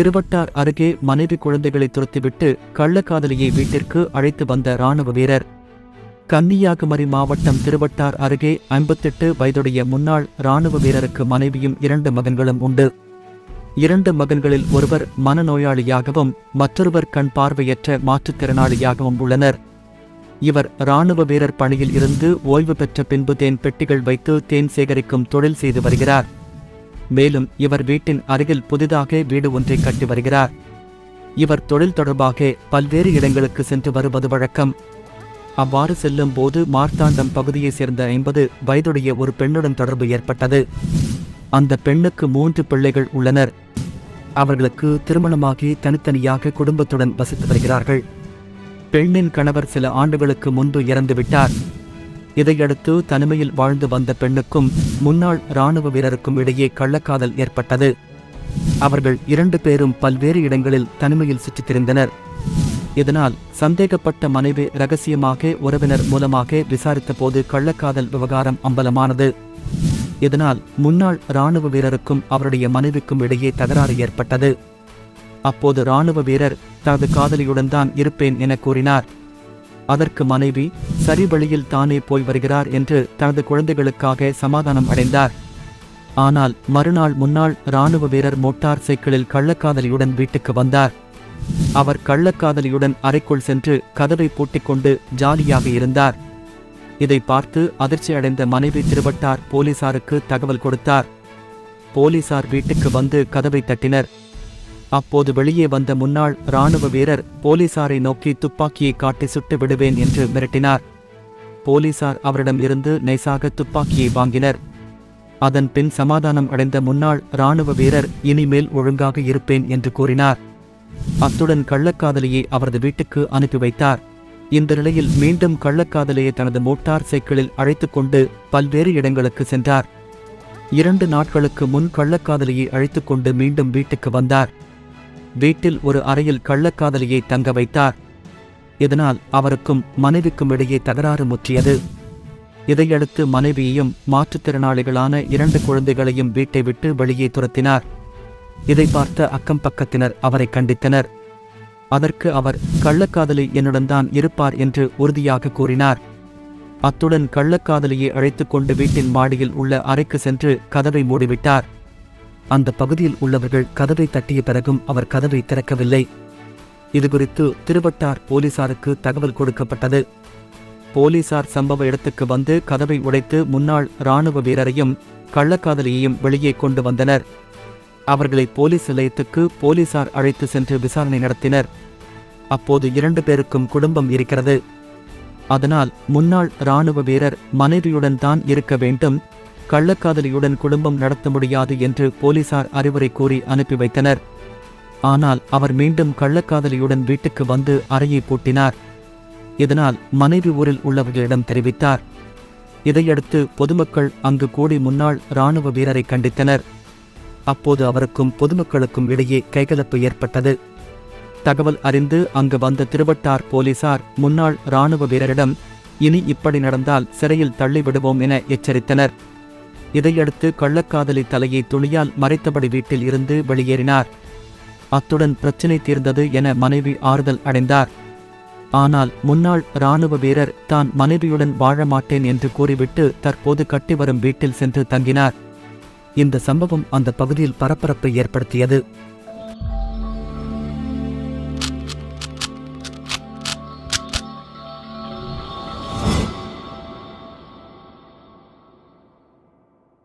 திருவட்டார் அருகே மனைவி குழந்தைகளை துரத்திவிட்டு கள்ளக்காதலியை வீட்டிற்கு அழைத்து வந்த ராணுவ வீரர். கன்னியாகுமரி மாவட்டம் திருவட்டார் அருகே ஐம்பத்தெட்டு வயதுடைய முன்னாள் ராணுவ வீரருக்கு மனைவியும் இரண்டு மகன்களும் உண்டு. இரண்டு மகன்களில் ஒருவர் மனநோயாளியாகவும் மற்றொருவர் கண் பார்வையற்ற மாற்றுத்திறனாளியாகவும் உள்ளனர். இவர் ராணுவ வீரர் பணியில் இருந்து ஓய்வு பெற்ற பின்பு தேன் பெட்டிகள் வைத்து தேன் சேகரிக்கும் தொழில் செய்து வருகிறார். மேலும் இவர் வீட்டின் அருகில் புதிதாக வீடு ஒன்றை கட்டி வருகிறார். இவர் தொழில் தொடர்பாக பல்வேறு இடங்களுக்கு சென்று வருவது வழக்கம். அவ்வாறு செல்லும் போது மார்த்தாண்டம் பகுதியைச் சேர்ந்த ஐம்பது வயதுடைய ஒரு பெண்ணுடன் தொடர்பு ஏற்பட்டது. அந்த பெண்ணுக்கு மூன்று பிள்ளைகள் உள்ளனர். அவர்களுக்கு திருமணமாகி தனித்தனியாக குடும்பத்துடன் வசித்து வருகிறார்கள். பெண்ணின் கணவர் சில ஆண்டுகளுக்கு முன்பு இறந்துவிட்டார். இதையடுத்து தனிமையில் வாழ்ந்து வந்த பெண்ணுக்கும் முன்னாள் ராணுவ வீரருக்கும் இடையே கள்ளக்காதல் ஏற்பட்டது. அவர்கள் இரண்டு பேரும் பல்வேறு இடங்களில் தனிமையில் சுற்றித் திரிந்தனர் இதனால் சந்தேகப்பட்ட மனைவி ரகசியமாக உறவினர் மூலமாக விசாரித்தபோது கள்ளக்காதல் விவகாரம் அம்பலமானது. இதனால் முன்னாள் ராணுவ வீரருக்கும் அவருடைய மனைவிக்கும் இடையே தகராறு ஏற்பட்டது. அப்போது ராணுவ வீரர் தனது காதலியுடன் தான் இருப்பேன் என கூறினார். அதற்கு மனைவி சரி வழியில் தானே போய் வருகிறார் என்று தனது குழந்தைகளுக்காக சமாதானம் அடைந்தார். ஆனால் மறுநாள் முன்னாள் ராணுவ வீரர் மோட்டார் சைக்கிளில் கள்ளக்காதலியுடன் வீட்டுக்கு வந்தார். அவர் கள்ளக்காதலியுடன் அறைக்குள் சென்று கதவை பூட்டிக்கொண்டு ஜாலியாக இருந்தார். இதை பார்த்து அதிர்ச்சி அடைந்த மனைவி திருவட்டார் போலீசாருக்கு தகவல் கொடுத்தார். போலீசார் வீட்டுக்கு வந்து கதவை தட்டினர். அப்போது வெளியே வந்த முன்னாள் ராணுவ வீரர் போலீசாரை நோக்கி துப்பாக்கியை காட்டி சுட்டு விடுவேன் என்று மிரட்டினார். போலீசார் அவரிடம் இருந்து நைசாக துப்பாக்கியை வாங்கினர். அதன் பின் சமாதானம் அடைந்த முன்னாள் ராணுவ வீரர் இனிமேல் ஒழுங்காக இருப்பேன் என்று கூறினார். அத்துடன் கள்ளக்காதலியை அவரது வீட்டுக்கு அனுப்பி வைத்தார். இந்த நிலையில் மீண்டும் கள்ளக்காதலியை தனது மோட்டார் சைக்கிளில் அழைத்துக் கொண்டு பல்வேறு இடங்களுக்கு சென்றார். இரண்டு நாட்களுக்கு முன் கள்ளக்காதலியை அழைத்துக் கொண்டு மீண்டும் வீட்டுக்கு வந்தார். வீட்டில் ஒரு அறையில் கள்ளக்காதலியை தங்க வைத்தார். இதனால் அவருக்கும் மனைவிக்கும் இடையே தகராறு முற்றியது. இதையடுத்து மனைவியையும் மாற்றுத்திறனாளிகளான இரண்டு குழந்தைகளையும் வீட்டை விட்டு வெளியே துரத்தினார். இதை பார்த்த அக்கம் பக்கத்தினர் அவரை கண்டித்தனர். அதற்கு அவர் கள்ளக்காதலி என்னுடன் தான் இருப்பார் என்று உறுதியாக கூறினார். அத்துடன் கள்ளக்காதலியை அழைத்துக் கொண்டு வீட்டின் மாடியில் உள்ள அறைக்கு சென்று கதவை மூடிவிட்டார். அந்த பகுதியில் உள்ளவர்கள் கதவை தட்டிய பிறகும் அவர் கதவை திறக்கவில்லை. இதுகுறித்து திருவட்டார் போலீசாருக்கு தகவல் கொடுக்கப்பட்டது. போலீசார் சம்பவ இடத்துக்கு வந்து கதவை உடைத்து முன்னாள் ராணுவ வீரரையும் கள்ளக்காதலியையும் வெளியே கொண்டு வந்தனர். அவர்களை போலீஸ் நிலையத்துக்கு போலீசார் அழைத்து சென்று விசாரணை நடத்தினர். அப்போது இரண்டு பேருக்கும் குடும்பம் இருக்கிறது. அதனால் முன்னாள் ராணுவ வீரர் மனைவியுடன் தான் இருக்க வேண்டும். கள்ளக்காதலியுடன் குடும்பம் நடத்த முடியாது என்று போலீசார் அறிவுரை கூறி அனுப்பி வைத்தனர். ஆனால் அவர் மீண்டும் கள்ளக்காதலியுடன் வீட்டுக்கு வந்து அறையை பூட்டினார். இதனால் மனைவி ஊரில் உள்ளவர்களிடம் தெரிவித்தார். இதையடுத்து பொதுமக்கள் அங்கு கூடி முன்னாள் ராணுவ வீரரை கண்டித்தனர். அப்போது அவருக்கும் பொதுமக்களுக்கும் இடையே கைகலப்பு ஏற்பட்டது. தகவல் அறிந்து அங்கு வந்த திருவட்டார் போலீசார் முன்னாள் ராணுவ வீரரிடம் இனி இப்படி நடந்தால் சிறையில் தள்ளிவிடுவோம் என எச்சரித்தனர். இதையடுத்து கள்ளக்காதலி தலையை துணியால் மறைத்தபடி வீட்டில் இருந்து வெளியேறினார். அத்துடன் பிரச்சினை தீர்ந்தது என மனைவி ஆறுதல் அடைந்தார். ஆனால் முன்னாள் இராணுவ வீரர் தான் மனைவியுடன் வாழ மாட்டேன் என்று கூறிவிட்டு தற்போது கட்டி வரும் வீட்டில் சென்று தங்கினார். இந்த சம்பவம் அந்த பகுதியில் பரபரப்பை ஏற்படுத்தியது.